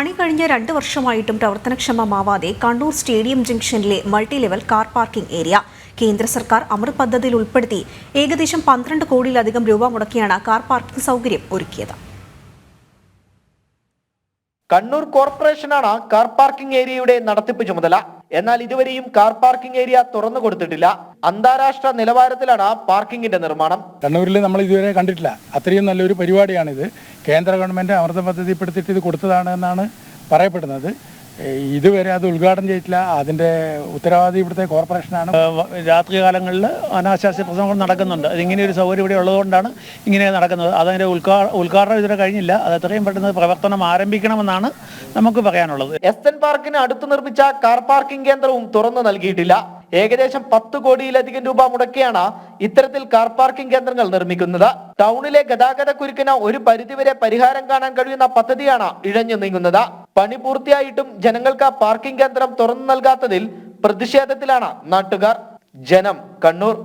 പണി കഴിഞ്ഞ രണ്ട് വർഷമായിട്ടും പ്രവർത്തനക്ഷമമാവാതെ കണ്ണൂർ സ്റ്റേഡിയം ജംഗ്ഷനിലെ multi level car parking area. കേന്ദ്ര സർക്കാർ അമൃത് പദ്ധതിയിൽ ഉൾപ്പെടുത്തി ഏകദേശം പന്ത്രണ്ട് കോടിയിലധികം രൂപ മുടക്കിയാണ് കാർ പാർക്കിംഗ് സൗകര്യം ഒരുക്കിയത്. കണ്ണൂർ കോർപ്പറേഷനാണ് കാർ പാർക്കിംഗ് ഏരിയയുടെ നടത്തിപ്പ് ചുമതല. എന്നാൽ ഇതുവരെയും കാർ പാർക്കിംഗ് ഏരിയ തുറന്നു കൊടുത്തിട്ടില്ല. അന്താരാഷ്ട്ര നിലവാരത്തിലാണ് പാർക്കിംഗിന്റെ നിർമ്മാണം. കണ്ണൂരിൽ നമ്മൾ ഇതുവരെ കണ്ടിട്ടില്ല. അത്രയും നല്ലൊരു പരിപാടിയാണിത്. കേന്ദ്ര ഗവൺമെന്റ് അമൃത പദ്ധതിപ്പെടുത്തിട്ട് ഇത് കൊടുത്തതാണ് എന്നാണ് പറയപ്പെടുന്നത്. ഇതുവരെ അത് ഉദ്ഘാടനം ചെയ്തിട്ടില്ല. അതിന്റെ ഉത്തരവാദി ഇവിടുത്തെ കോർപ്പറേഷനാണ്. രാത്രികാലങ്ങളിൽ അനാശാസ്യ പ്രസംഗങ്ങൾ നടക്കുന്നുണ്ട്. അതിങ്ങനെ ഒരു സൗകര്യം ഇവിടെ ഉള്ളതുകൊണ്ടാണ് ഇങ്ങനെ നടക്കുന്നത്. അതതിന്റെ ഉദ്ഘാ ഉദ്ഘാടനം ഇതുവരെ കഴിഞ്ഞില്ല. അത് എത്രയും പെട്ടെന്ന് പ്രവർത്തനം ആരംഭിക്കണമെന്നാണ് നമുക്ക് പറയാനുള്ളത്. എസ് എൻ പാർക്കിന് അടുത്ത് നിർമ്മിച്ച കാർ പാർക്കിംഗ് കേന്ദ്രവും തുറന്നു നൽകിയിട്ടില്ല. ഏകദേശം പത്ത് കോടിയിലധികം രൂപ മുടക്കിയാണ് ഇത്തരത്തിൽ കാർ പാർക്കിംഗ് കേന്ദ്രങ്ങൾ നിർമ്മിക്കുന്നത്. ടൗണിലെ ഗതാഗത കുരുക്കിന് ഒരു പരിധിവരെ പരിഹാരം കാണാൻ കഴിയുന്ന പദ്ധതിയാണ് ഇഴഞ്ഞു നീങ്ങുന്നത്. പണി പൂർത്തിയായിട്ടും ജനങ്ങൾക്ക് ആ പാർക്കിംഗ് കേന്ദ്രം തുറന്നു നൽകാത്തതിൽ പ്രതിഷേധത്തിലാണ് നാട്ടുകാർ. ജനം കണ്ണൂർ.